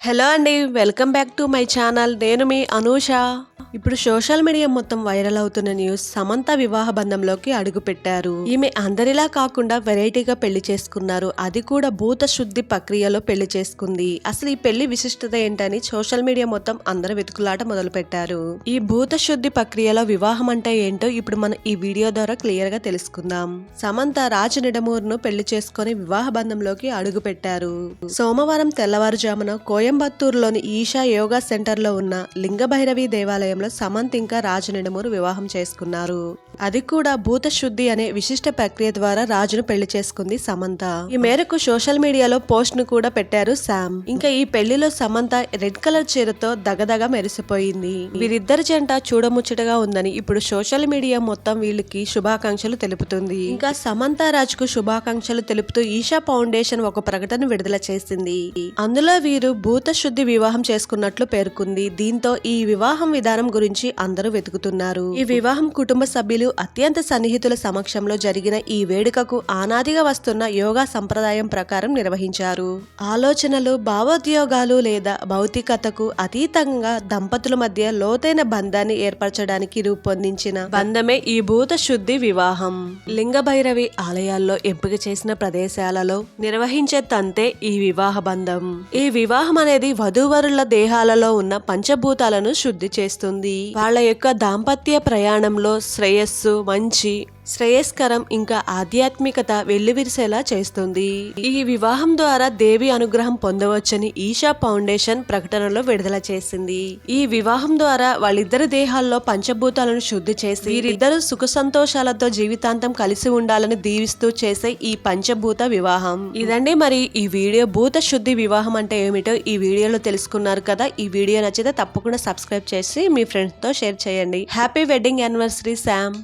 Hello అండి welcome back to my channel. నేను మీ అనూష. ఇప్పుడు సోషల్ మీడియా మొత్తం వైరల్ అవుతున్న న్యూస్ సమంత వివాహ బంధంలోకి అడుగు పెట్టారు ఈమె అందరిలా కాకుండా వెరైటీగా పెళ్ళి చేసుకున్నారు. అది కూడా భూత శుద్ధి ప్రక్రియలో పెళ్ళి చేసుకుంది. అసలు ఈ పెళ్ళి విశిష్టత ఏంటని సోషల్ మీడియా మొత్తం అందరూ వెతుకులాట మొదలు పెట్టారు ఈ భూత శుద్ధి ప్రక్రియలో వివాహం అంటే ఏంటో ఇప్పుడు మనం ఈ వీడియో ద్వారా క్లియర్గా తెలుసుకుందాం. సమంత రాజ్ నిడమూరును పెళ్ళి చేసుకుని వివాహ బంధంలోకి అడుగు పెట్టారు సోమవారం తెల్లవారుజామున కోయంబత్తూరులోని ఈషా యోగా సెంటర్లో ఉన్న లింగభైరవి సమంత్ ఇంకా రాజు నిడమూరు వివాహం చేసుకున్నారు. అది కూడా భూత శుద్ధి అనే విశిష్ట ప్రక్రియ ద్వారా రాజును పెళ్ళి చేసుకుంది సమంత. ఈ మేరకు సోషల్ మీడియాలో పోస్ట్ను కూడా పెట్టారు శామ్. ఇంకా ఈ పెళ్ళిలో సమంత రెడ్ కలర్ చీరతో దగదగ మెరిసిపోయింది. వీరిద్దరి జంట చూడముచ్చటగా ఉందని ఇప్పుడు సోషల్ మీడియా మొత్తం వీళ్ళకి శుభాకాంక్షలు తెలుపుతుంది. ఇంకా సమంత రాజ్కు శుభాకాంక్షలు తెలుపుతూ ఈషా ఫౌండేషన్ ఒక ప్రకటన విడుదల చేసింది. అందులో వీరు భూత శుద్ధి వివాహం చేసుకున్నట్లు పేర్కొంది. దీంతో ఈ వివాహం విధానం గురించి అందరూ వెతుకుతున్నారు. ఈ వివాహం కుటుంబ సభ్యులు అత్యంత సన్నిహితుల సమక్షంలో జరిగిన ఈ వేడుకకు ఆనాదిగా వస్తున్న యోగా సంప్రదాయం ప్రకారం నిర్వహించారు. ఆలోచనలు భావోద్యోగాలు లేదా భౌతికతకు అతీతంగా దంపతుల మధ్య లోతైన బంధాన్ని ఏర్పరచడానికి రూపొందించిన బంధమే ఈ భూత శుద్ధి వివాహం. లింగభైరవి ఆలయాల్లో ఎంపిక చేసిన ప్రదేశాలలో నిర్వహించే తంతే ఈ వివాహ బంధం. ఈ వివాహం అనేది వధూవరుల దేహాలలో ఉన్న పంచభూతాలను శుద్ధి చేస్తుంది. వాళ్ళ యొక్క దాంపత్య ప్రయాణంలో శ్రేయస్సు మంచి శ్రేయస్కరం ఇంకా ఆధ్యాత్మికత వెల్లివిరిసేలా చేస్తుంది. ఈ వివాహం ద్వారా దేవి అనుగ్రహం పొందవచ్చని ఈషా ఫౌండేషన్ ప్రకటనలో విడుదల చేసింది. ఈ వివాహం ద్వారా వాళ్ళిద్దరి దేహాల్లో పంచభూతాలను శుద్ధి చేసి వీరిద్దరు సుఖ సంతోషాలతో జీవితాంతం కలిసి ఉండాలని దీవిస్తూ చేసే ఈ పంచభూత వివాహం. ఇదండి మరి ఈ వీడియో. భూత శుద్ధి వివాహం అంటే ఏమిటో ఈ వీడియోలో తెలుసుకున్నారు కదా. ఈ వీడియో నచ్చితే తప్పకుండా సబ్స్క్రైబ్ చేసి మీ ఫ్రెండ్స్తో షేర్ చేయండి. Happy wedding anniversary Sam.